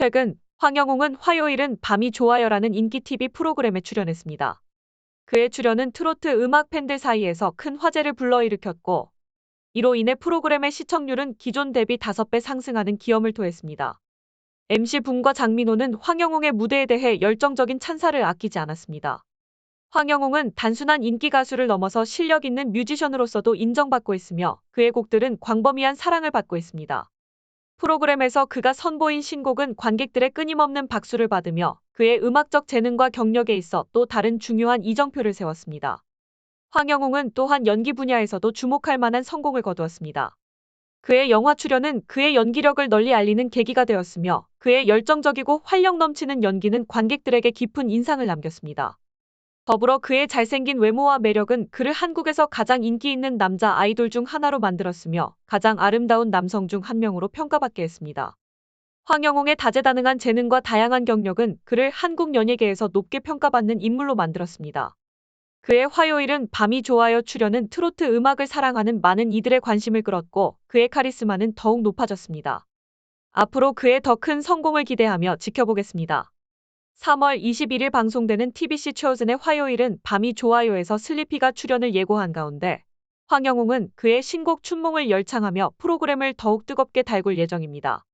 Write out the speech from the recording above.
최근 황영웅은 화요일은 밤이 좋아요라는 인기 TV 프로그램에 출연했습니다. 그의 출연은 트로트 음악 팬들 사이에서 큰 화제를 불러일으켰고 이로 인해 프로그램의 시청률은 기존 대비 5배 상승하는 기염을 토했습니다. MC 붐과 장민호는 황영웅의 무대에 대해 열정적인 찬사를 아끼지 않았습니다. 황영웅은 단순한 인기 가수를 넘어서 실력 있는 뮤지션으로서도 인정받고 있으며 그의 곡들은 광범위한 사랑을 받고 있습니다. 프로그램에서 그가 선보인 신곡은 관객들의 끊임없는 박수를 받으며 그의 음악적 재능과 경력에 있어 또 다른 중요한 이정표를 세웠습니다. 황영웅은 또한 연기 분야에서도 주목할 만한 성공을 거두었습니다. 그의 영화 출연은 그의 연기력을 널리 알리는 계기가 되었으며 그의 열정적이고 활력 넘치는 연기는 관객들에게 깊은 인상을 남겼습니다. 더불어 그의 잘생긴 외모와 매력은 그를 한국에서 가장 인기 있는 남자 아이돌 중 하나로 만들었으며 가장 아름다운 남성 중 한 명으로 평가받게 했습니다. 황영웅의 다재다능한 재능과 다양한 경력은 그를 한국 연예계에서 높게 평가받는 인물로 만들었습니다. 그의 화요일은 밤이 좋아요 출연은 트로트 음악을 사랑하는 많은 이들의 관심을 끌었고 그의 카리스마는 더욱 높아졌습니다. 앞으로 그의 더 큰 성공을 기대하며 지켜보겠습니다. 3월 21일 방송되는 TBC 최호준의 화요일은 밤이 좋아요에서 슬리피가 출연을 예고한 가운데 황영웅은 그의 신곡 춘몽을 열창하며 프로그램을 더욱 뜨겁게 달굴 예정입니다.